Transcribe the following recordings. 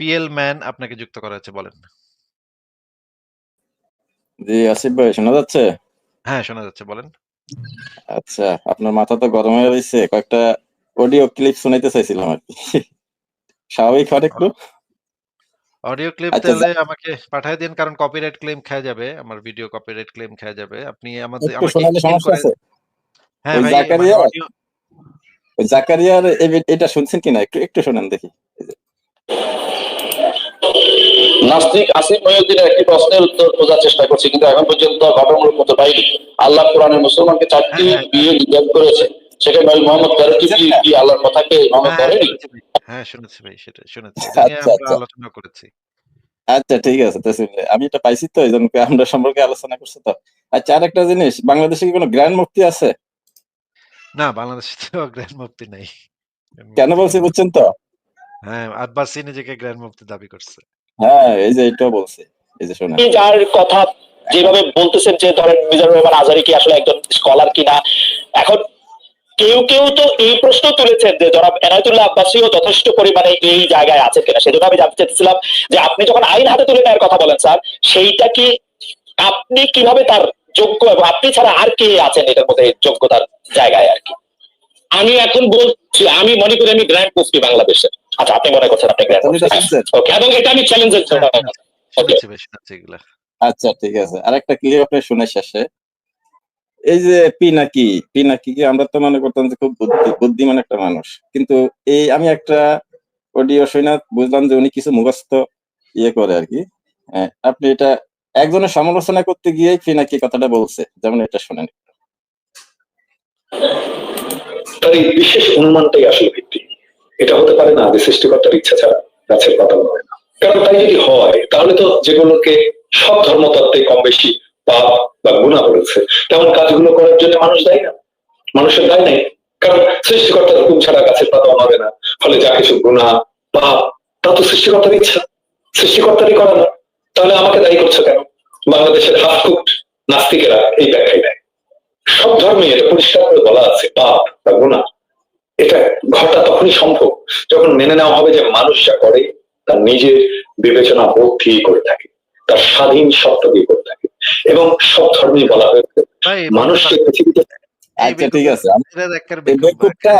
PL man আপনাকে যুক্ত করা হয়েছে বলেন। জি, আসিফ ভাই শোনা যাচ্ছে? হ্যাঁ, শোনা যাচ্ছে বলেন। আচ্ছা, আপনার মাথা তো গরম হয়ে রইছে। কয়েকটা অডিও ক্লিপ শোনাইতে চাইছিলাম আরকি। স্বাভাবিক হন একটু? অডিও ক্লিপ তাহলে আমাকে পাঠায় দিন কারণ কপিরাইট ক্লেম খেয়ে যাবে। আমার ভিডিও কপিরাইট ক্লেম খেয়ে যাবে। আপনি আমাদের আমাকে সমস্যা আছে? হ্যাঁ ভাই জাকারিয়া জাকারিয়ার এটা শুনছেন কিনা? একটু, একটু শোনান দেখি। নাস্তিক আসিফ মহিউদ্দিনের একটি প্রশ্নের উত্তর খোঁজার চেষ্টা করছি কিন্তু এখন পর্যন্ত ঘটনামূলক মতো পাইনি আল্লাহ কোরআনে মুসলমানকে চারটি হ্যাঁ, হ্যাঁ। বিয়ে নির্ধারণ করেছে সেখানে নবী মোহাম্মদ তেরোটি কি আচ্ছা। কি আল্লাহর কথাকে মান্য হ্যাঁ, হ্যাঁ, করেনি ভাই। হ্যাঁ, শুনেছি ভাই সেটা শুনেছি। আচ্ছা, আমরা আচ্ছা। আলোচনা করেছি। আচ্ছা ঠিক আছে তাহলে আমি এটা পাইছি তো এইজন্য আমরা সম্পর্কে আলোচনা করছি তো। আচ্ছা আরেকটা জিনিস বাংলাদেশে কি কোনো গ্র্যান্ড মুফতি আছে? না, বাংলাদেশে তো গ্র্যান্ড মুফতি নাই। কেন বলছি বুঝছেন তো? হ্যাঁ, আব্বাসী নিজেকে গ্র্যান্ড মুফতি দাবি করছে। হ্যাঁ, এই যে এটাও বলছি। এই যে। আপনি যার কথা যেভাবে বলতেছেন যে ধরেন মিজানুর রহমান আজারি কি আসলে একজন স্কলার কিনা এখন কেউ কেউ তো এই প্রশ্ন তুলেছেন যে জনাব এনায়তুল্লাহ আব্বাসীও যথেষ্ট পরিমাণে এই জায়গায় আছে কিনা সেজন্য আমি জানতে চাইছিলাম যে আপনি যখন আইন হাতে তুলে নেওয়ার কথা বলেন স্যার সেইটা কি আপনি কীভাবে তার যোগ্য এবং আপনি ছাড়া আর কে আছেন এটার মধ্যে যোগ্যতার জায়গায় আর কি আমি এখন বলছি আমি মনে করি আমি গ্র্যান্ড মুফতি বাংলাদেশের আচ্ছা আপনি মনে করছেন আপনি? ওকে এবং এটা আমি চ্যালেঞ্জের হ্যাঁ। আচ্ছা ঠিক আছে। আরেকটা ক্লিপ আপনি শুনে শেষে। এই যে পিনাকি, পিনাকি কি আমরা তো মনে করতাম যে খুব বুদ্ধি বুদ্ধিমান একটা মানুষ। কিন্তু এই আমি একটা অডিও শুইনা বুঝলাম যে উনি কিছু মুখস্থ ইয়ে করে আরকি। হ্যাঁ, আপনি এটা একজনের সমালোচনা করতে গিয়েই পিনাকি কথাটা বলছে। যেমন এটা শোনেন। তার এই বিশেষ অনুমানটাই আসলে ভিত্তি এটা হতে পারে না যে সৃষ্টিকর্তার ইচ্ছা ছাড়া গাছের পাতা নড়ে না। কারণ তাই যদি হয়, তাহলে তো যেগুলোকে সব ধর্মতত্ত্বে কম বেশি পাপ বা গুণা করেছে তেমন কাজগুলো করার জন্য মানুষ দায়ী না। মানুষের দায় নেই। কারণ সৃষ্টিকর্তার হুকুম ছাড়া গাছের পাতা নড়ে না। ফলে যা কিছু গুণা পাপ, তা তো সৃষ্টিকর্তার ইচ্ছা। সৃষ্টিকর্তারই করা না। তাহলে আমাকে দায়ী করছ কেন? বাংলাদেশের হাফ কুট নাস্তিকেরা এই ব্যাখ্যাই দেয়। সব ধর্মে এটা পরিষ্কার করে বলা আছে, পাপ বা গুণা এটা ঘটা তখনই সম্ভব যখন মেনে নেওয়া হবে যে মানুষ যা করে তার নিজের বিবেচনা বোধ দিয়ে করে থাকে তার স্বাধীন সত্তা দিয়ে করে থাকে এবং সব ধর্মেই বলা হয়েছে মানুষকে পৃথিবীতে আচ্ছা ঠিক আছে। এই বেকুবটা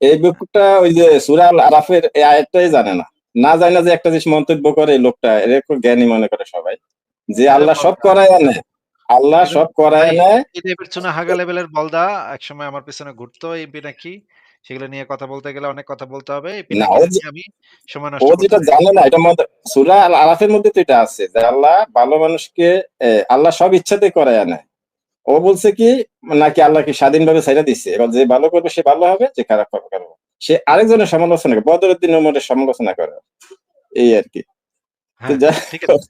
এই বেকুবটা ওই যে সূরা আল আরাফের এই আয়াতটাই জানে না। না জানে যে একটা জিনিস মন্তব্য করে এই লোকটা এরকম জ্ঞানী মনে করে সবাই। যে আল্লাহ সব করায় আনে। আল্লাহ সব করায় নেয়। এই টাইপের চুনা হাগা লেভেলের বলদা একসময় আমার পেছনে ঘুরতো এই পিনাকি। সেগুলো নিয়ে কথা বলতে গেলে অনেক কথা বলতে হবে। ও আমি সময় নষ্ট করতে যেটা জানে না এটা মধ্যে সূরা আল আরাফের মধ্যে তো এটা আছে যে আল্লাহ ভালো মানুষকে আল্লাহ সব ইচ্ছাতে করায় আনে। ও বলছে কি নাকি আল্লাহ কি স্বাধীনভাবে ছাইড়া দিছে। এবার যে ভালো করবে সে ভালো হবে যে খারাপ করবে খারাপ সে আরেকজনের সমালোচনা করে বদরুদ্দিন উমরের সমালোচনা করে। এই আরকি। তো হ্যাঁ, ঠিক আছে।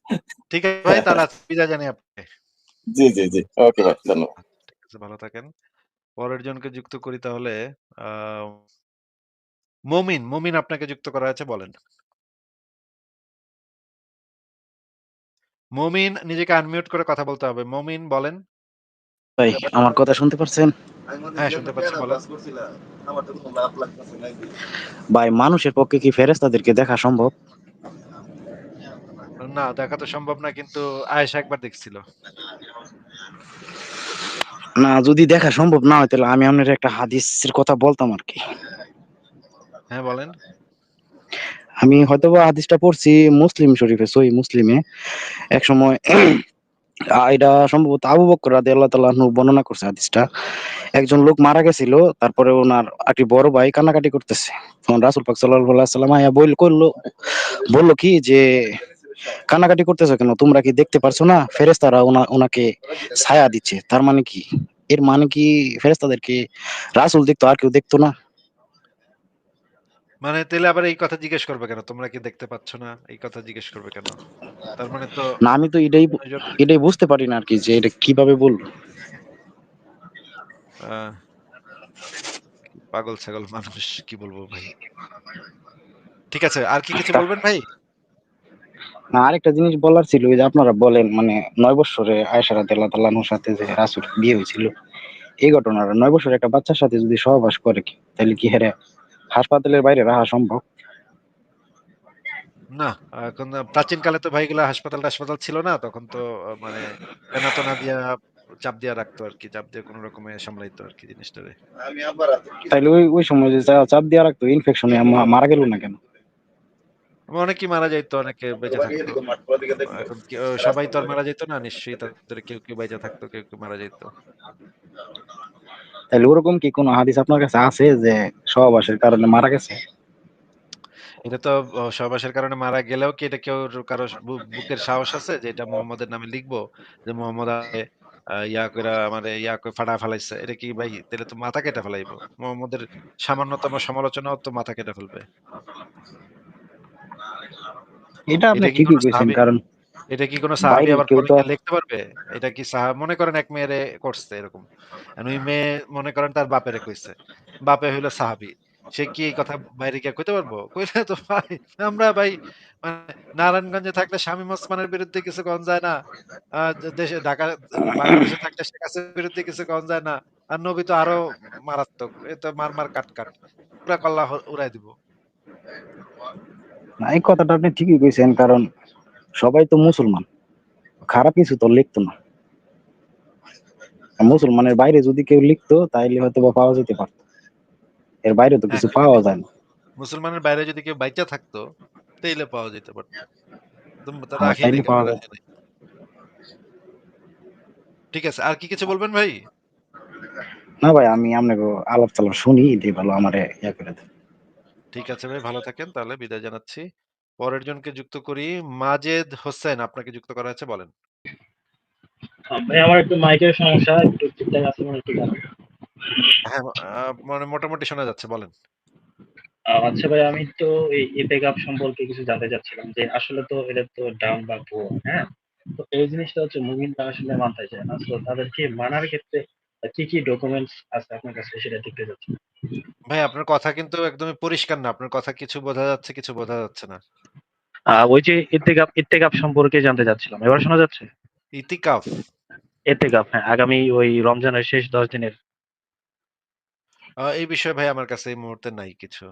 ঠিক আছে ভাই তাহলে বিদায় জানাই আপনাকে। জি, জি, জি। ওকে ভাই ধন্যবাদ। ভালো থাকেন। পরের জনকে যুক্ত করি তাহলে আ মমিন, মমিন আপনাকে যুক্ত করা হয়েছে বলেন। মমিন নিজেকে আনমিউট করে কথা বলতে হবে। মমিন বলেন। ভাই আমার কথা শুনতে পারছেন হ্যাঁ, শুনতে পাচ্ছি বলেন। ভাই মানুষের পক্ষে কি ফেরেশতাদেরকে দেখা সম্ভব না দেখা তো সম্ভব না কিন্তু আয়েশা একবার দেখছিল। না যদি দেখা সম্ভব না হয় তাহলে আমি আপনার একটা হাদিসের কথা বলতাম আর কি। হ্যাঁ বলেন। আমি হয়তোবা হাদিসটা পড়ছি মুসলিম শরীফে সহি মুসলিমে। এক সময় এটা সম্ভবত আবু বকর রাদিয়াল্লাহু তাআলা আনহু বর্ণনা করছে হাদিসটা। একজন লোক মারা গেছিল তারপরে ওনার একটি বড় ভাই কান্নাকাটি করতেছে। তখন রাসূল পাক সাল্লাল্লাহু আলাইহি সাল্লাম আয়া বল করল বলল কি যে কান্নাকাটি করতেছো কেন তোমরা কি দেখতে পারছ না ফেরেশতারা ওনা ওনাকে ছায়া দিচ্ছে তার মানে কি এর মানে কি ফেরেশতাদেরকে রাসূল দেখতো আর কেউ দেখতো না মানে তাহলে আবার এই কথা জিজ্ঞেস করবে কেন? তোমরা কি দেখতে পাচ্ছ না? এই কথা জিজ্ঞেস করবে কেন? তার মানে তো না আমি তো এটাই এটাই বুঝতে পারি না আর কি যে এটা কীভাবে আহ পাগল ছাগল মানুষ কি বলব ভাই? ঠিক আছে আর কি কিছু আচ্ছা। বলবেন ভাই? না আরেকটা জিনিস বলার ছিল ওই যে আপনারা বলেন মানে নয় বছরে আয়েশা রাদিয়াল্লাহু তাআলা সাথে যে রাসূল বিয়ে হয়েছিল এই ঘটনাটা নয় বছরের একটা বাচ্চার সাথে যদি সহবাস করে কি তাহলে কি হেরে হাসপাতালের বাইরে রাখা সম্ভব না, এখন প্রাচীনকালে তো ভাই এগুলা হাসপাতাল-টাসপাতাল ছিল না। তখন তো মানে ফেনা-টেনা দিয়া চাপ দিয়া রাখতো আরকি। চাপ দিয়ে কোন রকমে সামলাইতো আরকি জিনিসটারে। তাইলে ওই ওই সময় যে চা চাপ দিয়া রাখতো ইনফেকশনে মারা গেল না কেন? অনেকেই মারা যাইতো, অনেকে বেঁচে থাকতো। এখন কি সবাই তো আর মারা যাইত না। নিশ্চয়ই তাদের কেউ, কেউ বাইচা থাকতো, কেউ, কেউ মারা যাইত। তাইলে ওরকম কি কোন হাদিস আপনার কাছে আছে যে সহবাসের কারণে মারা গেছে? এটা তো সহবাসের কারণে মারা গেলেও কি এটা কেউ কারও বুকের সাহস আছে যে এটা মোহাম্মদের নামে লিখব? যে মোহাম্মদ ইয়া কইরা আমারে ইয়া করে ফাড়ায় ফালাইছে। এটা কি ভাই তাইলে তো মাথা কেটে ফেলাইবো। মোহাম্মদের সামান্যতম সমালোচনাও তো মাথা কেটে ফেলবে। এটা আপনি ঠিকই কারণ এটা কি কোন সাহাবী আবার লিখতে পারবে? এটা কি সাহা মনে করেন এক মেয়েরে করছে এরকম। ওই মেয়ে মনে করেন তার বাপেরে কইছে। বাপে হইল সাহাবী। সে কি এই কথা বাইরে গিয়ে কইতে পারব? কইলে তো ভাই আমরা ভাই মানে নারায়ণগঞ্জে থাকলে শামীম ওসমানের বিরুদ্ধে কিছু কন যায় না। দেশে ঢাকা বাংলাদেশে থাকলে শেখ হাসিনার বিরুদ্ধে কিছু কন যায় না। আর নবী তো আরও মারাত্মক। এ তো মার, মার কাট, কাট। পুরা কল্লা উড়াই দিব। না এই কথাটা আপনি ঠিকই কইছেন কারণ সবাই তো মুসলমান। খারাপ কিছু তো লিখতো না। মুসলমানের বাইরে যদি কেউ লিখতো তাইলে হয়তোবা পাওয়া যেতে পারত। এর বাইরে তো কিছু পাওয়া যায় না। মুসলমানের বাইরে যদি কেউ বাইচা থাকতো, তাইলে পাওয়া যেতে পারত। হ্যাঁ, ঠিক আছে। আর কি কিছু বলবেন ভাই? না ভাই আমি আপনাকে আলাপ-চালাপ শুনি এটাই ভালো আমারে ইয়া করে দেন। ঠিক আছে ভাই ভালো থাকেন। তাহলে বিদায় জানাচ্ছি। পরের জনকে যুক্ত করি। মাজেদ হোসেন আপনাকে যুক্ত করা হয়েছে বলেন। ভাই আমার একটু মাইকের সমস্যা। একটু ঠিকঠাক আছে মনে একটু হ্যাঁ, মানে মোটামুটি শোনা যাচ্ছে বলেন। আচ্ছা ভাই আমি তো এই ইতেকাফ সম্পর্কে কিছু জানতে চাচ্ছিলাম যে আসলে তো এটা তো ডাউন বা ভুয়া, হ্যাঁ? তো এই জিনিসটা হচ্ছে মুমিনরা আসলে মানতে চায় না। সো তাদেরকে মানার ক্ষেত্রে কি, কি ডকুমেন্টস আছে আপনার কাছে সেটা দেখতে চাচ্ছি। ভাই আপনার কথা কিন্তু একদমই পরিষ্কার না। আপনার কথা কিছু বোঝা যাচ্ছে, কিছু বোঝা যাচ্ছে না। ওই যে ইত্তেকাফ ইত্তেকাফ সম্পর্কে জানতে চাচ্ছিলাম। এবার শোনা যাচ্ছে? ইতিকাফ? ইত্তেকাফ হ্যাঁ, আগামী ওই রমজানের শেষ ১০ দিনের। এই বিষয়ে ভাই আমার কাছে এই মুহূর্তে নাই কিছু।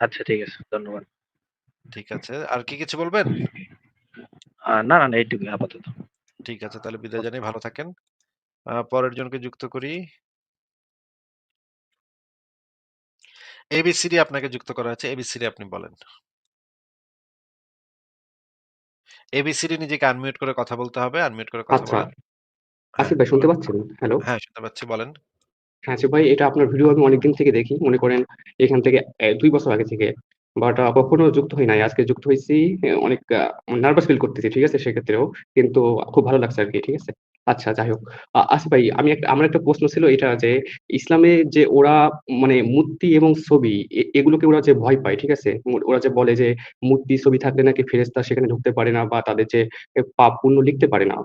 আচ্ছা ঠিক আছে। ধন্যবাদ। ঠিক আছে। আর কি কিছু বলবেন? না, না, না এইটুকুই আপাতত। ঠিক আছে তাহলে বিদায় জানাই ভালো থাকেন। পরের জনকে যুক্ত করি। এবিসিডি আপনাকে যুক্ত করা হয়েছে। এবিসিডি আপনি বলেন। এবিসিডি নিজেকে আনমিউট করে কথা বলতে হবে। আনমিউট করে কথা আচ্ছা। বলেন। হ্যাঁ, আসিফ ভাই শুনতে পাচ্ছেন? হ্যালো? হ্যাঁ, শুনতে পাচ্ছি বলেন। হ্যাঁ, ভাই এটা আপনার ভিডিও আমি অনেকদিন থেকে দেখি। মনে করেন এখান থেকে ২ বছর আগে থেকে। বাট কখনো যুক্ত হই নাই। আজকে যুক্ত হয়েছি অনেক নার্ভাস ফিল করতেছি। ঠিক আছে? সেক্ষেত্রেও। কিন্তু খুব ভালো লাগছে আরকি। ঠিক আছে? আচ্ছা যাই হোক। আ আসিফ ভাই আমি একটা আমার একটা প্রশ্ন ছিল এটা যে ইসলামে যে ওরা মানে মূর্তি এবং ছবি এগুলোকে ওরা যে ভয় পায়, ঠিক আছে? ওরা যে বলে যে মূর্তি ছবি থাকলে নাকি ফেরেশতা সেখানে ঢুকতে পারে না বা তাদের যে পাপ পুণ্য লিখতে পারে না।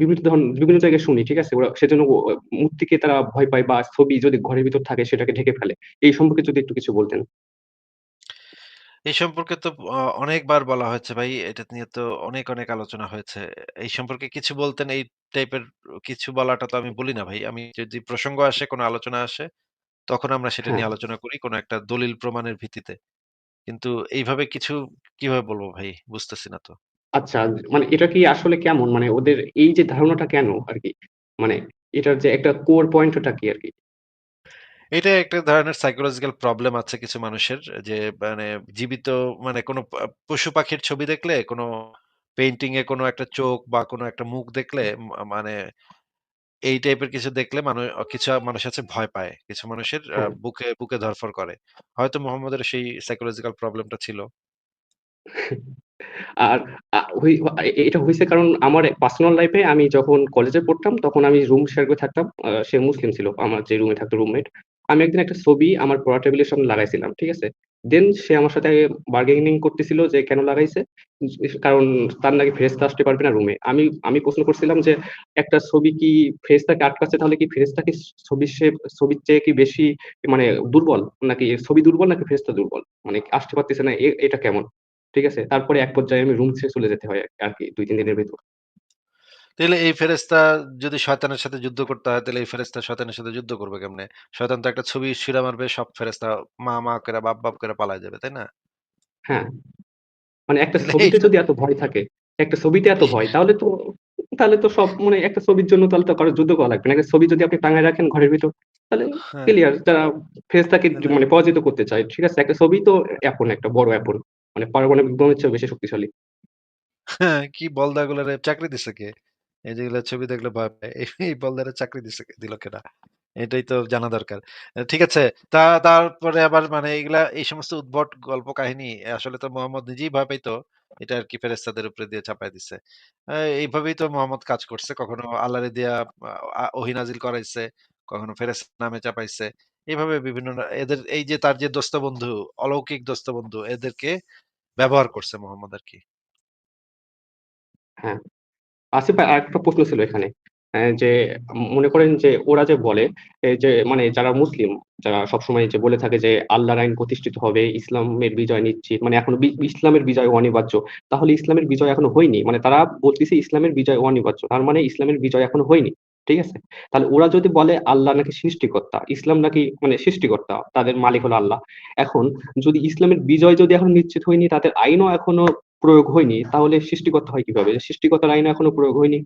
বিভিন্ন ধরন বিভিন্ন জায়গায় শুনি, ঠিক আছে? ওরা সেজন্য মূর্তিকে তারা ভয় পায় বা ছবি যদি ঘরের ভিতর থাকে সেটাকে ঢেকে ফেলে। এই সম্পর্কে যদি একটু কিছু বলতেন। এই সম্পর্কে তো অ অনেকবার বলা হয়েছে ভাই। এটা নিয়ে তো অনেক, অনেক আলোচনা হয়েছে। এই সম্পর্কে কিছু বলতেন এই টাইপের কিছু বলাটা তো আমি বলি না ভাই। আমি যদি প্রসঙ্গ আসে, কোন আলোচনা আসে, তখন আমরা সেটা হ্যাঁ। নিয়ে আলোচনা করি কোনো একটা দলিল প্রমাণের ভিত্তিতে। কিন্তু এইভাবে কিছু কীভাবে বলব ভাই? বুঝতেছি না তো। আচ্ছা মানে এটা কি আসলে কেমন? মানে ওদের এই যে ধারণাটা কেন আরকি? মানে এটার যে একটা কোর পয়েন্টটা কি আরকি? এটা একটা ধরনের সাইকোলজিক্যাল প্রবলেম আছে কিছু মানুষের যে মানে জীবিত মানে কোনো পশু-পাখির ছবি দেখলে কোনো পেইন্টিং এ কোনো একটা চোখ বা কোনো একটা মুখ দেখলে মানে এই টাইপের কিছু দেখলে মানুষ কিছু মানুষ আছে ভয় পায়। কিছু মানুষের। বুকে, বুকে ধড়ফড় করে। হয়তো মোহাম্মদের সেই সাইকোলজিক্যাল প্রবলেমটা ছিল। আর আ হই এ এটা হইছে কারণ আমার পার্সোনাল লাইফ এ আমি যখন কলেজে পড়তাম তখন আমি রুম শেয়ার করে থাকতাম। আ সে মুসলিম ছিল। আমার যে রুমে থাকতো রুমমেট। আমি একদিন একটা ছবি আমার পড়ার টেবিলের সামনে লাগাইছিলাম। ঠিক আছে? দেন সে আমার সাথে বার্গেনিং করতেছিল যে কেন লাগাইছে? কারণ তার নাকি ফেরেশতা আসতে পারবে না রুমে। আমি আমি প্রশ্ন করছিলাম যে একটা ছবি কি ফেরেশতাকে আটকাচ্ছে তাহলে কি ফেরেশতা কি ছবি সে, ছবির চেয়ে কি বেশি মানে দুর্বল? নাকি ছবি দুর্বল নাকি ফেরেশতা দুর্বল? মানে আসতে পারতেছে না এটা কেমন? ঠিক আছে? তারপরে এক পর্যায়ে আমি রুম ছেড়ে চলে যেতে হয় আর কি, দুই, তিন দিনের ভেতর। তাইলে এই ফেরেশতা যদি শয়তানের সাথে যুদ্ধ করতে হয়, তাহলে এই ফেরেশতা শয়তানের সাথে যুদ্ধ করবে কেমনে? শয়তান তো একটা ছবি ছুঁড়া মারবে, সব ফেরেশতা মা, মা করে বাপ, বাপ করে পালায় যাবে, তাই না? হ্যাঁ। মানে একটা ছবিতে যদি এত ভয় থাকে, একটা ছবিতে এত ভয় তাহলে তো তাহলে তো সব মানে একটা ছবির জন্য তাহলে তো কারও যুদ্ধ করা লাগবে না। একটা ছবি যদি আপনি টাঙায় রাখেন ঘরের ভিতর তাহলে হ্যাঁ, ক্লিয়ার যারা ফেরেশতাকে মানে মানে পরাজিত করতে চায়। ঠিক আছে? একটা ছবি তো weapon একটা বড় weapon মানে পারমাণবিক বোমের চেয়েও বেশি শক্তিশালী। হ্যাঁ, কি বলদাগুলারে চাকরি দিছে কে? এই যেগুলা ছবি দেখলে ভয় পায়। এই বলদারে চাকরি দিছে কে দিল কেডা? এটাই তো জানা দরকার। ঠিক আছে। তা তারপরে আবার মানে এগুলা এই সমস্ত উদ্ভট গল্প কাহিনী আসলে তো মোহাম্মদ নিজেই ভয় পাইতো। এটা আরকি ফেরেশতাদের উপরে দিয়ে চাপায় দিছে। এইভাবেই তো মোহাম্মদ কাজ করছে। কখনো আল্লাহরে দিয়া আ করাইছে, কখনো ফেরেশতা নামে চাপাইছে। এইভাবে বিভিন্ন এদের এই যে তার যে দোস্ত বন্ধু, অলৌকিক দোস্ত বন্ধু এদেরকে ব্যবহার করছে মোহাম্মদ আর কি হ্যাঁ। আসিফ ভাই আরেকটা প্রশ্ন ছিল এখানে। যে মনে করেন যে ওরা যে বলে যে মানে যারা মুসলিম, যারা সবসময় যে বলে থাকে যে আল্লাহর আইন প্রতিষ্ঠিত হবে, ইসলামের বিজয় নিশ্চিত। মানে এখনও ইসলামের বিজয় অনিবার্য। তাহলে ইসলামের বিজয় এখনও হয়নি। মানে তারা বলতেছে ইসলামের বিজয় অনিবার্য। তার মানে ইসলামের বিজয় এখনও হয়নি। ঠিক আছে? তাহলে ওরা যদি বলে আল্লাহ নাকি সৃষ্টিকর্তা, ইসলাম নাকি মানে সৃষ্টিকর্তা, তাদের মালিক হলো আল্লাহ। এখন যদি ইসলামের বিজয় যদি এখন নিশ্চিত হয়নি, তাদের আইনও এখনও প্রয়োগ হয়নি, তাহলে সৃষ্টিকর্তা হয় কীভাবে? সৃষ্টিকর্তার আইন এখনও প্রয়োগ হয়নি।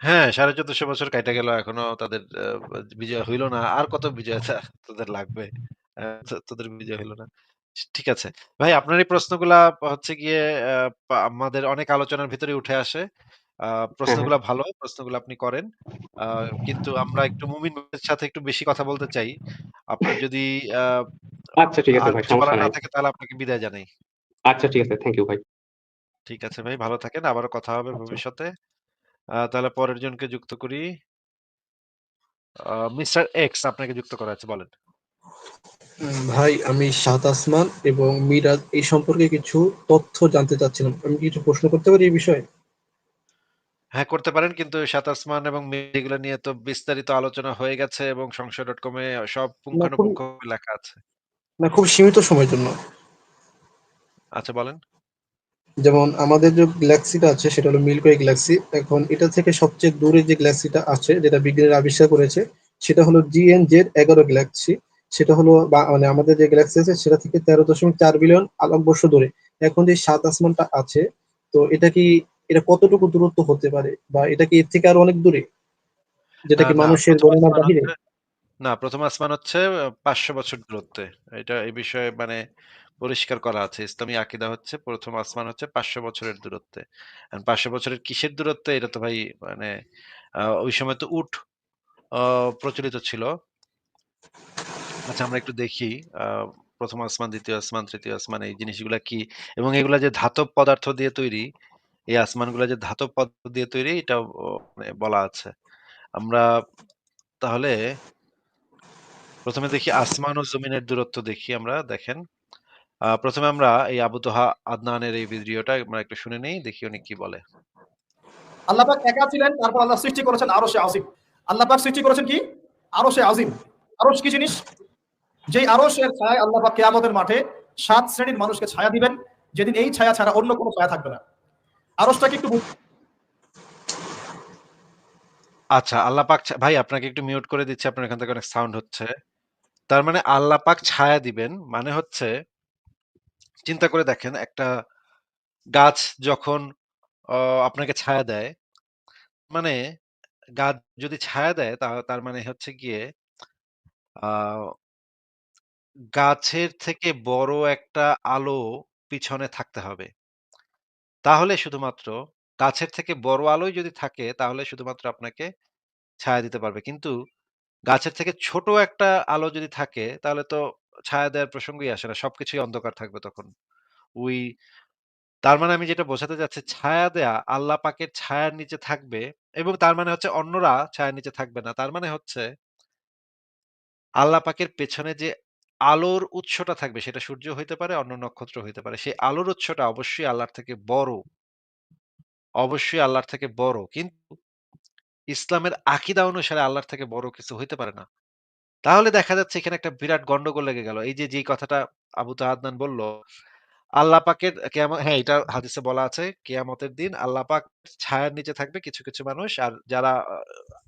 হ্যাঁ, ১৪৫০ বছর কাইটা গেল এখনও তাদের বিজয় হইল না। আর কত বিজয় তাদের লাগবে? তোদের বিজয় হইল না। ঠিক আছে। ভাই আপনার এই প্রশ্নগুলা হচ্ছে গিয়ে আমাদের অনেক আলোচনার ভিতরে উঠে আসে। আ হ্যাঁ, হ্যাঁ। প্রশ্নগুলা ভালো, প্রশ্নগুলো আপনি করেন। কিন্তু আমরা একটু মুমিন সাথে একটু বেশি কথা বলতে চাই। আপনার যদি আচ্ছা ঠিক আছে ভাই, সমস্যা নাই। থাকে তাহলে আপনাকে বিদায় জানাই। আচ্ছা ঠিক আছে। থ্যাংক ইউ ভাই। ঠিক আছে ভাই, ভালো থাকেন। আবারও কথা হবে আচ্ছা। ভবিষ্যতে। তাহলে পরের জনকে যুক্ত করি। মিস্টার এক্স আপনাকে যুক্ত করা আছে বলেন। ভাই আমি শাদ আসমান এবং মিরাজ এই সম্পর্কে কিছু তথ্য জানতে চাচ্ছিলাম। আমি কি কিছু প্রশ্ন করতে পারি এই বিষয়ে? হ্যাঁ, করতে পারেন। কিন্তু সাত আসমান এবং এগুলো নিয়ে তো বিস্তারিত আলোচনা হয়ে গেছে এবং সংশয়.com এ সব পুঙ্খানুপুঙ্খ লেখা আছে। না খুব সীমিত সময়ের জন্য। আচ্ছা বলেন। যেমন আমাদের যে গ্যালাক্সিটা আছে সেটা হলো মিল্কি গ্যালাক্সি। এখন এটা থেকে সবচেয়ে দূরে যে গ্যালাক্সিটা আছে যেটা বিজ্ঞানীরা আবিষ্কার করেছে সেটা হলো GN-Z11 গ্যালাক্সি। সেটা হলো মানে আমাদের যে গ্যালাক্সি আছে সেটা থেকে 13.4 বিলিয়ন আলোকবর্ষ দূরে। এখন যে সাত আসমানটা আছে তো এটা কি এটা কতটুকু দূরত্ব হতে পারে? বা এটা কি এর থেকে আরও অনেক দূরে? যেটা কি মানুষের ১ম গণনার বাহিরে? না প্রথম আসমান হচ্ছে পাঁচশো বছর দূরত্বে। এটা এই বিষয়ে মানে পরিষ্কার করা আছে। ইসলামী আকীদা হচ্ছে ১ম আসমান হচ্ছে ৫০০ বছরের দূরত্বে। ৫০০ বছরের কিসের দূরত্বে এটা তো ভাই মানে ওই সময় তো আ প্রচলিত ছিল। আচ্ছা আমরা একটু দেখি ১ম আসমান, ২য় আসমান, ৩য় আসমান এই জিনিসগুলা কি? এবং এগুলা যে ধাতব পদার্থ দিয়ে তৈরি, এই আসমানগুলা যে ধাতব পদার্থ দিয়ে তৈরি এটাও ও মানে বলা আছে। আমরা তাহলে প্রথমে দেখি আসমান ও জমিনের দূরত্ব দেখি আমরা দেখেন। ১ম আমরা এই আবু তোহা আদনানের এই ভিডিওটা আমরা একটু শুনে নেই। দেখি উনি কি বলে। আল্লাহ পাক একা ছিলেন তারপর আল্লাহ সৃষ্টি করেছেন আরশে আজিম। আল্লাহ পাক সৃষ্টি করেছেন কি? আরশে আজিম। আরশ কি জিনিস? যেই আরশের ছায়ায় আল্লাহ পাক কিয়ামতের মাঠে সাত শ্রেণির মানুষকে ছায়া দিবেন, যেদিন এই ছায়া ছাড়া অন্য কোনো ছায়া থাকবে না। আরশটা কি একটু আচ্ছা আল্লাহ পাক ভাই আপনাকে একটু মিউট করে দিচ্ছি। আপনার এখান থেকে অনেক সাউন্ড হচ্ছে। তার মানে আল্লাহ পাক ছায়া দিবেন মানে হচ্ছে চিন্তা করে দেখেন একটা গাছ যখন আপনাকে ছায়া দেয়, মানে গাছ যদি ছায়া দেয় তা তার মানে হচ্ছে গিয়ে আ গাছের থেকে বড় একটা আলো পিছনে থাকতে হবে। তাহলে শুধুমাত্র গাছের থেকে বড় আলোই যদি থাকে তাহলে শুধুমাত্র আপনাকে ছায়া দিতে পারবে। কিন্তু গাছের থেকে ছোট একটা আলো যদি থাকে তাহলে তো ছায়া দেওয়ার প্রসঙ্গই আসে না। সবকিছুই অন্ধকার থাকবে তখন। ওই তার মানে আমি যেটা বোঝাতে চাচ্ছি ছায়া দেয়া আল্লাহ পাকের ছায়ার নিচে থাকবে এবং তার মানে হচ্ছে অন্যরা ছায়ার নিচে থাকবে না। তার মানে হচ্ছে আল্লাহ পাকের পেছনে যে আলোর উৎসটা থাকবে সেটা সূর্য হইতে পারে, অন্য নক্ষত্র হইতে পারে। সেই আলোর উৎসটা অবশ্যই আল্লাহর থেকে বড়। অবশ্যই আল্লাহর থেকে বড়। কিন্তু ইসলামের আকিদা অনুসারে আল্লাহর থেকে বড় কিছু হইতে পারে না। তাহলে দেখা যাচ্ছে এখানে একটা বিরাট গন্ডগোল লেগে গেল। এই যে যেই কথাটা আবু তাহ আদনান বলল, আল্লাহ পাকের কেয়াম হ্যাঁ, এটা হাদিসে বলা আছে কেয়ামতের দিন আল্লাহ পাক ছায়ার নিচে থাকবে কিছু, কিছু মানুষ। আর যারা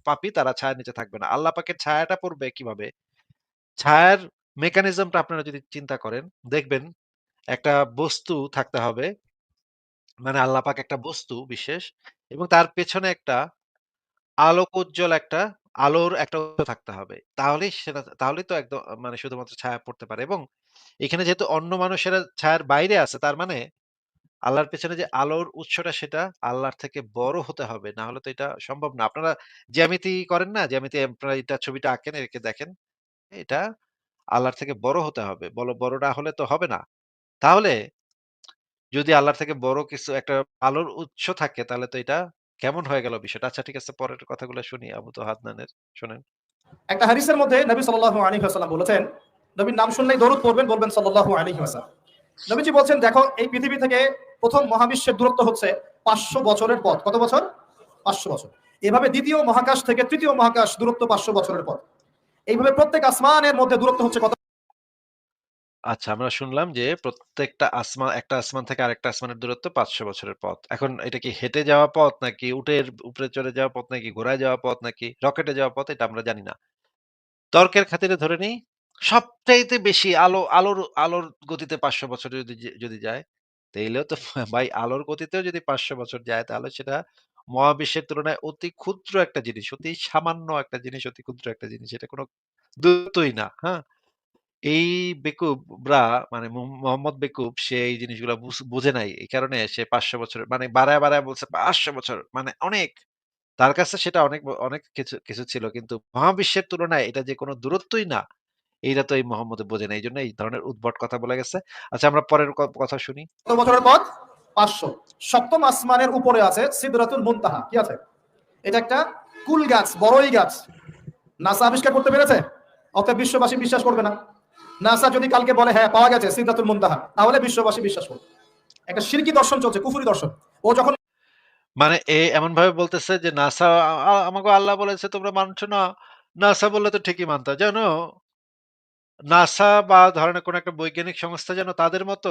পাপী তারা ছায়ার নিচে থাকবে না। আল্লাহ পাকের ছায়াটা পড়বে কীভাবে? ছায়ার মেকানিজমটা আপনারা যদি চিন্তা করেন, দেখবেন একটা বস্তু থাকতে হবে। মানে আল্লাহ পাক একটা বস্তু বিশেষ এবং তার পেছনে একটা আলোকোজ্জ্বল একটা আলোর একটা উৎস থাকতে হবে। তাহলেই সেটা তাহলেই তো একদম মানে শুধুমাত্র ছায়া পড়তে পারে এবং এখানে যেহেতু অন্য মানুষেরা ছায়ার বাইরে আছে তার মানে আল্লাহর পেছনে যে আলোর উৎসটা সেটা আল্লাহর থেকে বড় হতে হবে। না হলে তো এটা সম্ভব না। আপনারা জ্যামিতি করেন না? জ্যামিতি আপনারা এটা ছবিটা আঁকেন, এঁকে দেখেন। এটা আল্লাহর থেকে বড় হতে হবে। বল বড় না হলে তো হবে না। তাহলে যদি আল্লাহর থেকে বড় কিছু একটা আলোর উৎস থাকে তাহলে তো এটা কেমন হয়ে গেল বিষয়টা? আচ্ছা ঠিক আছে, পরের কথাগুলো শুনি, আবু তো হাদনানের শোনেন। একটা হাদিসের মধ্যে নবী সাল্লাল্লাহু আলাইহি ওয়াসাল্লাম বলেছেন, নবীর নাম শুনলেই দরুদ পড়বেন, বলবেন সাল্লাল্লাহু আলাইহি ওয়াসাল্লাম। নবীজি বলছেন, দেখো, এই পৃথিবী থেকে প্রথম মহাবিশ্বের দূরত্ব হচ্ছে পাঁচশো বছরের পথ। কত বছর? পাঁচশো বছর। এভাবে দ্বিতীয় মহাকাশ থেকে তৃতীয় মহাকাশ দূরত্ব পাঁচশো বছরের পথ। এইভাবে প্রত্যেক আসমানের মধ্যে দূরত্ব হচ্ছে কত আচ্ছা আমরা শুনলাম যে প্রত্যেকটা আসমান একটা আসমান থেকে আরেকটা আসমানের দূরত্ব ৫০০ বছরের পথ। এখন এটা কি হেঁটে যাওয়া পথ নাকি উটের উপরে চড়ে যাওয়া পথ নাকি ঘোড়ায় যাওয়া পথ নাকি রকেটে যাওয়া পথ এটা আমরা জানি না। তর্কের খাতিরে ধরে নিই সবচাইতে বেশি আলো আলোর আলোর গতিতে ৫০০ বছর যদি যদি যায় তাইলেও তো ভাই আলোর গতিতেও যদি ৫০০ বছর যায় তাহলে সেটা মহাবিশ্বের তুলনায় অতি ক্ষুদ্র একটা জিনিস, অতি সামান্য একটা জিনিস, অতি ক্ষুদ্র একটা জিনিস। এটা কোনো দূরত্বই না। হ্যাঁ? এই বেকুবরা মানে মোহাম্মদ বেকুব সে এই জিনিসগুলা বুঝ নাই। এই কারণে সে ৫০০ বছরের মানে বাড়ায়, বাড়ায় বলছে ৫০০ বছর মানে অনেক। তার কাছে সেটা অনেক অনেক কিছু, কিছু ছিল। কিন্তু মহাবিশ্বের তুলনায় এটা যে কোন দূরত্বই না, এইটা তো এই মোহাম্মদ বোঝে না। এইজন্য এই ধরনের উদ্ভট কথা বলে গেছে। আচ্ছা আমরা পরের কথা শুনি। বছরের পথ পাঁচশো সপ্তম আসমানের উপরে আছে সিদরাতুল মুনতাহা কি আছে এটা একটা কুল গাছ বড়ই গাছ নাসা আবিষ্কার করতে পেরেছে অতএব বিশ্ববাসী বিশ্বাস করবে না নাসা যদি কালকে বলে হ্যাঁ পাওয়া গেছে সিদরাতুল মুনতাহা তাহলে বিশ্ববাসী বিশ্বাস করবে একটা শিরকি দর্শন চলছে কুফুরি দর্শন ও যখন মানে এ এমনভাবে বলতেছে যে নাসা আমাকে আল্লাহ বলেছে তোমরা মানছো না। নাসা বললে তো ঠিকই মানতা। জানো নাসা বা ধরেন কোন একটা বৈজ্ঞানিক সংস্থা যেন তাদের মতো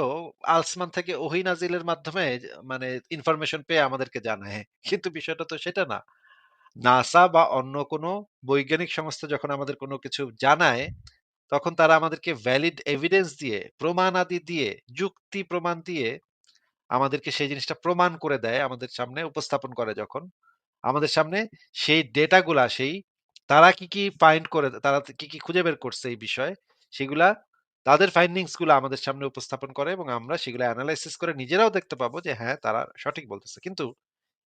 আলসমান থেকে ওহী নাজিলের মাধ্যমে মানে ইনফরমেশন পেয়ে আমাদেরকে জানায়। কিন্তু বিষয়টা তো সেটা না। নাসা বা অন্য কোনো বৈজ্ঞানিক সংস্থা যখন আমাদের কোনো কিছু জানায়, তখন তারা আমাদেরকে ভ্যালিড এভিডেন্স দিয়ে, প্রমাণাদি দিয়ে, যুক্তি প্রমাণ দিয়ে আমাদেরকে সেই জিনিসটা প্রমাণ করে দেয়, আমাদের সামনে উপস্থাপন করে যখন, আমাদের সামনে সেই ডেটাগুলা সেই তারা কি, কি ফাইন্ড করে তারা কি, কি খুঁজে বের করছে এই বিষয়ে, সেগুলা তাদের ফাইন্ডিংসগুলা আমাদের সামনে উপস্থাপন করে এবং আমরা সেগুলা অ্যানালাইসিস করে নিজেরাও দেখতে পাবো যে হ্যাঁ, তারা সঠিক বলতেছে। কিন্তু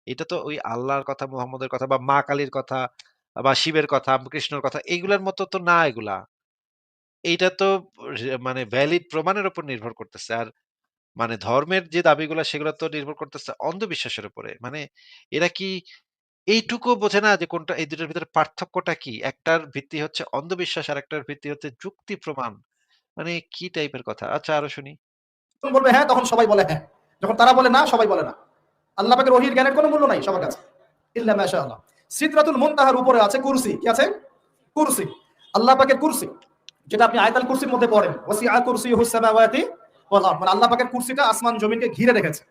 এটা তো ওই আল্লাহর কথা, মুহাম্মদের কথা বা মা কালীর কথা বা শিবের কথা, কৃষ্ণর কথা এগুলার মতো তো না এগুলা। এইটা তো মানে ভ্যালিড প্রমাণের উপর নির্ভর করতেছে। আর মানে ধর্মের যে দাবিগুলা, সেগুলা তো নির্ভর করতেছে অন্ধবিশ্বাসের উপরে। মানে এরা কি এইটুকুও বোঝে না যে কোনটা, এই দুটোর ভিতরে পার্থক্যটা কি? একটার ভিত্তি হচ্ছে অন্ধবিশ্বাস আরেকটার ভিত্তি হচ্ছে যুক্তি প্রমাণ। মানে কি টাইপের কথা? আচ্ছা আরও শুনি। বলবে হ্যাঁ তখন সবাই বলে হ্যাঁ যখন তারা বলে, না, সবাই বলে, না আল্লাহ পাকের ওহির জ্ঞানের কোনো মূল্য নাই সবার কাছে ইল্লা মাশাআল্লাহ সিদরাতুল মুনতাহার উপরে আছে কুরসি কি আছে কুরসি আল্লাহ পাকের কুরসি যেটা আপনি আয়াতুল কুরসির মধ্যে পড়েন ওয়াসিআ কুরসিয়ুহুস সামাওয়াতি ওয়াল আরদ মানে আল্লাহ পাকের কুরসিটা আসমান জমিনকে ঘিরে রেখেছে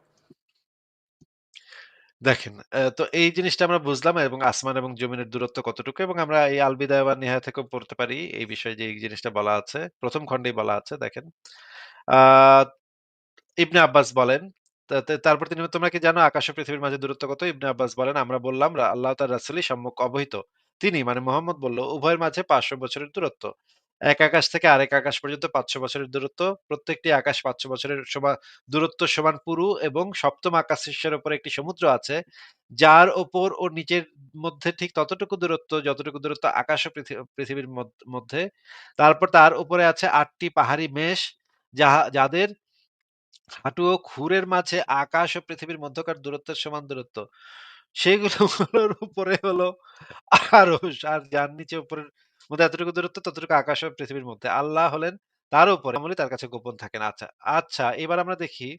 দেখেন, তো এই জিনিসটা আমরা বুঝলাম এবং আসমান এবং জমিনের দূরত্ব কতটুকু এবং আমরা এই আল বিদায়া ওয়ান নিহায়া থেকেও পড়তে পারি এই বিষয়ে যে এই জিনিসটা বলা আছে। ১ম খণ্ডেই বলা আছে দেখেন। ইবনে আব্বাস বলেন, তারপর তিনি তোমরা কি জানো আকাশ ও পৃথিবীর মাঝে দূরত্ব কত? ইবনে আব্বাস বলেন, আমরা বললাম আল্লাহ তার রাসূলই সম্মুখ অবহিত। তিনি মানে মোহাম্মদ বলল, উভয়ের মাঝে ৫০০ বছরের দূরত্ব। এক আকাশ থেকে আরেক আকাশ পর্যন্ত ৫০০ বছরের দূরত্ব। প্রত্যেকটি আকাশ ৫০০ বছরের সমান দূরত্ব সমান পুরু এবং সপ্তম আকাশের উপরে একটি সমুদ্র আছে, যার ওপর ও নিচের মধ্যে ঠিক ততটুকু দূরত্ব যতটুকু দূরত্ব আকাশ ও পৃথিবীর মধ্যে। তারপর তার উপরে আছে আটটি পাহাড়ি মেষ, যাহা যাদের হাঁটু ও খুরের মাঝে আকাশ ও পৃথিবীর মধ্যকার দূরত্বের সমান দূরত্ব। সেগুলোর উপরে হলো আরশ আর যার নিচে উপরের মধ্যে এতটুকু দূরত্ব ততটুকু আকাশ পৃথিবীর মধ্যে। আল্লাহ হলেন তার উপরে, আমলই তার কাছে গোপন থাকে না। আচ্ছা, আচ্ছা এবার আমরা দেখি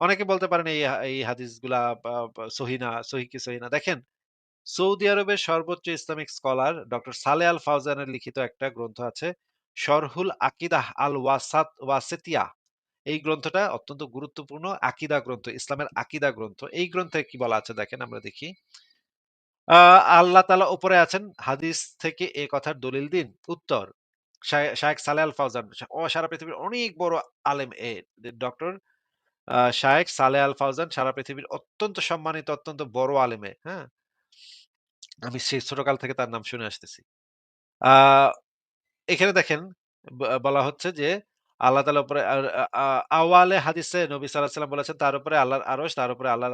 অনেকে বলতে পারেন এই এই হাদিসগুলা বা সহি কি সহি না। দেখেন সৌদি আরবের সর্বোচ্চ Islamic scholar doctor Saleh Al ফাওজানের লিখিত একটা গ্রন্থ আছে। শরহুল আকিদাহ আল ওয়াসাত ওয়াসিতিয়া। এই গ্রন্থটা অত্যন্ত গুরুত্বপূর্ণ আকিদা গ্রন্থ, ইসলামের আকিদা গ্রন্থ। এই গ্রন্থে কি বলা আছে দেখেন আমরা দেখি। আল্লাহ তাআলা উপরে আছেন। হাদিস থেকে এ কথার দলিল দিন। উত্তর শায়ে শায়েখ সালেহ আল ফাউজান ও সারা পৃথিবীর অনেক বড় আলেম এ ডক্টর আ শায়েখ সালেহ আল ফাউজান সারা পৃথিবীর অত্যন্ত সম্মানিত, অত্যন্ত বড় আলেমে, হ্যাঁ? আমি সেই ছোটকাল থেকে তার নাম শুনে আসতেছি। এখানে দেখেন বলা হচ্ছে যে আল্লাহ তালা উপরে আওয়ালে হাদিসে নবী সাল্লাহ সাল্লাম বলেছেন, তার উপরে আল্লাহর আরস তার উপরে আল্লাহ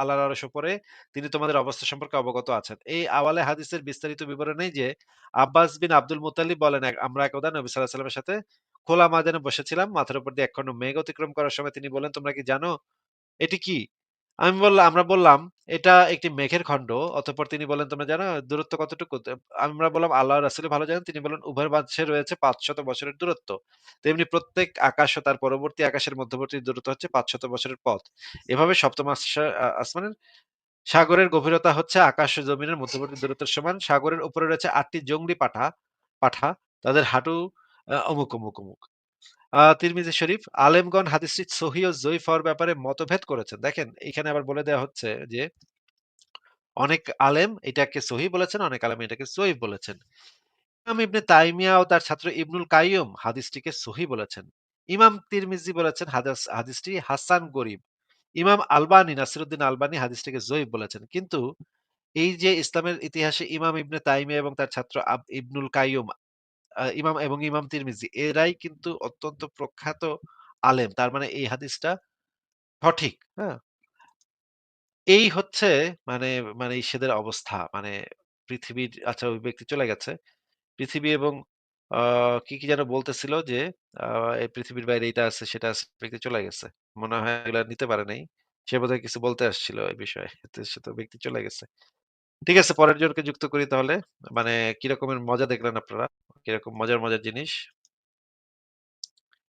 আল্লাহর আরস উপরে তিনি তোমাদের অবস্থা সম্পর্কে অবগত আছেন। এই আওয়ালে হাদিসের বিস্তারিত বিবরণেই যে, আব্বাস বিন আব্দুল মুতালিব বলেন আমরা একদা নবী সাল্লাহ সাল্লামের সাথে খোলা ময়দানে বসেছিলাম। মাথার উপর দিয়ে একখণ্ড মেঘ অতিক্রম করার সময় তিনি বলেন "তোমরা কি জানো, এটি কি?" আমি বললাম আমরা বললাম, "এটা একটি মেঘের খণ্ড।" অতঃপর তিনি বললেন, "তোমরা জানো দূরত্ব কতটুকু?" আমরা বললাম, "আল্লাহর রাসূলই ভালো জানেন।" তিনি বললেন, "উভয়ের মাঝে রয়েছে ৫০০ বছরের দূরত্ব। তেমনি প্রত্যেক আকাশ ও তার পরবর্তী আকাশের মধ্যবর্তী দূরত্ব হচ্ছে ৫০০ বছরের পথ। এভাবে সপ্তম আসমানের সাগরের গভীরতা হচ্ছে আকাশ ও জমিনের মধ্যবর্তী দূরত্বের সমান। সাগরের উপরে রয়েছে ৮ টি জংলি পাঠা পাঠা। তাদের হাঁটু অমুক, অমুক, অমুক। তিরমিজি শরীফ, আলেমগণ হাদিসটি সহিহ ও যঈফ হওয়ার ব্যাপারে মতভেদ করেছেন। দেখেন এখানে আবার বলে দেয়া হচ্ছে যে অনেক আলেম এটাকে সহিহ বলেছেন, অনেক আলেম এটাকে যঈফ বলেছেন। ইমাম ইবনে তাইমিয়া ও তার ছাত্র ইবনুল কাইয়্যুম হাদিসটিকে সহিহ বলেছেন। ইমাম তিরমিজি বলেছেন হাদাস হাদিসটি হাসান গরিব ইমাম আলবানী নাসিরুদ্দিন আলবানী হাদিসটিকে যঈফ বলেছেন। কিন্তু এই যে ইসলামের ইতিহাসে ইমাম ইবনে তাইমিয়া এবং তার ছাত্র ইবনুল কাইয়্যুম আ ইমাম এবং ইমাম তিরমিজি এরাই কিন্তু অত্যন্ত প্রখ্যাত আলেম। তার মানে এই হাদিসটা সঠিক, হ্যাঁ? এই হচ্ছে মানে মানে ইসেদের অবস্থা। মানে পৃথিবীর আচ্ছা ওই ব্যক্তি চলে গেছে। পৃথিবী এবং কি, কি যেন বলতেছিল যে এই পৃথিবীর বাইরে এইটা আছে, সেটা আছে। ব্যক্তি চলে গেছে। মনে হয় এগুলা নিতে পারে নাই। সে বোধহয় কিছু বলতে আসছিল এই বিষয়ে। সে তো ব্যক্তি চলে গেছে। ঠিক আছে পরের জনকে যুক্ত করি তাহলে। মানে কিরকমের মজা দেখলেন আপনারা? কীরকম মজার, মজার জিনিস?